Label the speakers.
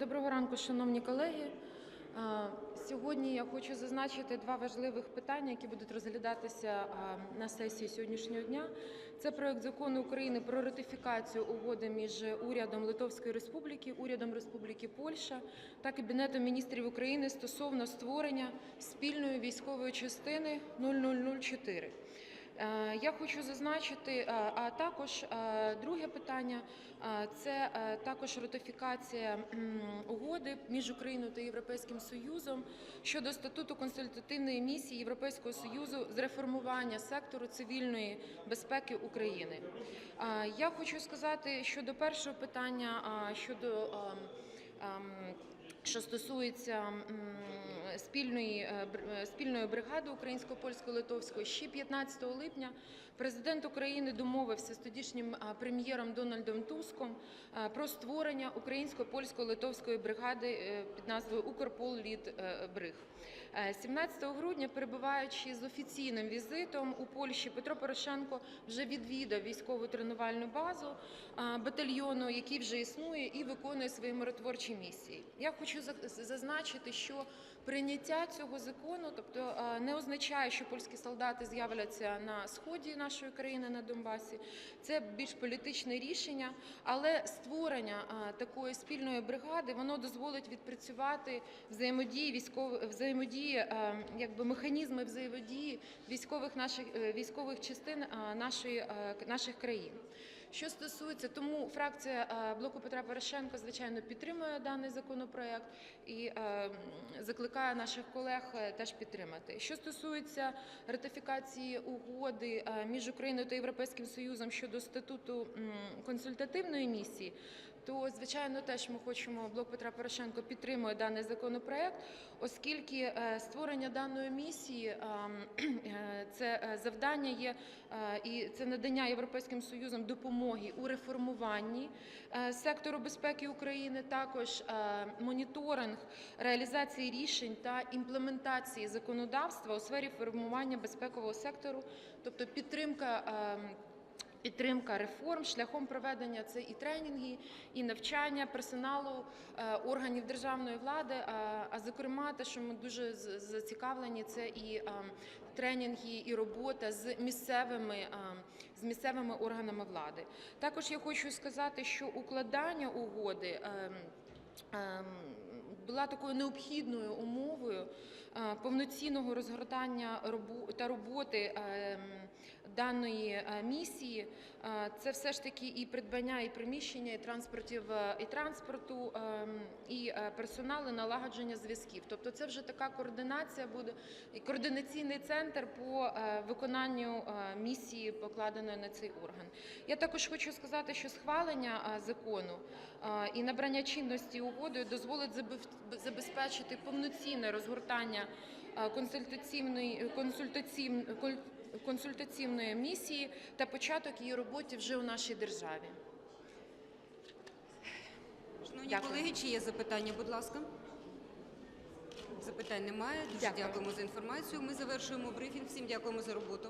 Speaker 1: Доброго ранку, шановні колеги. Сьогодні я хочу зазначити два важливих питання, які будуть розглядатися на сесії сьогоднішнього дня. Це проект закону України про ратифікацію угоди між урядом Литовської Республіки, урядом Республіки Польща та Кабінетом міністрів України стосовно створення спільної військової частини 0004. Е, Я хочу зазначити, е, а також е, друге питання це також ратифікація угоди між Україною та Європейським Союзом щодо статуту консультативної місії Європейського Союзу з реформування сектору цивільної безпеки України. Я хочу сказати щодо першого питання щодо. ем, ем, що стосується спільної, е, е, спільної бригади українсько-польсько-литовської, ще 15 липня президент України домовився з тодішнім прем'єром Дональдом Туском е, про створення українсько-польсько-литовської бригади е, під назвою Укрпол Лід е, Бриг. Е, 17 грудня, перебуваючи з офіційним візитом у Польщі, Петро Порошенко вже відвідав військову тренувальну базу батальйону, який вже існує і виконує свої миротворчі місії. Я хочу зазначити, що прийняття цього закону, тобто не означає, що польські солдати з'являться на сході нашої країни на Донбасі. Це більш політичне рішення, але створення такої спільної бригади воно дозволить відпрацювати взаємодії військових взаємодії, якби механізми взаємодії військових наших е, військових частин нашої е, наших країн. Що стосується, тому фракція е, блоку Петра Порошенка, звичайно, підтримує даний законопроект і е, закликає наших колег е, теж підтримати. Що стосується ратифікації угоди між Україною та Європейським Союзом щодо статуту консультативної місії, то звичайно теж ми хочемо блок Петра Порошенко підтримує даний законопроект, оскільки створення даної місії е, е, це завдання є і це надання Європейським Союзом допомоги у реформуванні е, сектору безпеки України, також е, моніторинг реалізації рішень та імплементації законодавства у сфері формування безпекового сектору, тобто підтримка. Підтримка реформ шляхом проведення це і тренінги, і навчання персоналу е, органів державної влади. А, зокрема, те, що ми дуже зацікавлені, це і е, тренінги, і робота з місцевими е, з місцевими органами влади. Також я хочу сказати, що укладання угоди. Е, була такою необхідною умовою е, повноцінного розгортання та роботи ем, даної е, місії. Е, Це все ж таки і придбання, і приміщення, і транспортів, е, і транспорту, і е, персоналу, налагодження зв'язків. Тобто, це вже така координація буде і координаційний центр по е, виконанню е, місії, покладеної на цей орган. Я також хочу сказати, що схвалення е, закону е, і набрання чинності угодою дозволить забев- забезпечити повноцінне розгортання е, консультаційної консультаційн- консультаційної місії та початок її роботи вже у нашій державі.
Speaker 2: Шановні
Speaker 1: Дякую.
Speaker 2: колеги, чи є запитання, будь ласка? Запитань немає. Дуже
Speaker 1: Дякую.
Speaker 2: дякуємо за інформацію. Ми завершуємо брифінг. Всім дякуємо за роботу.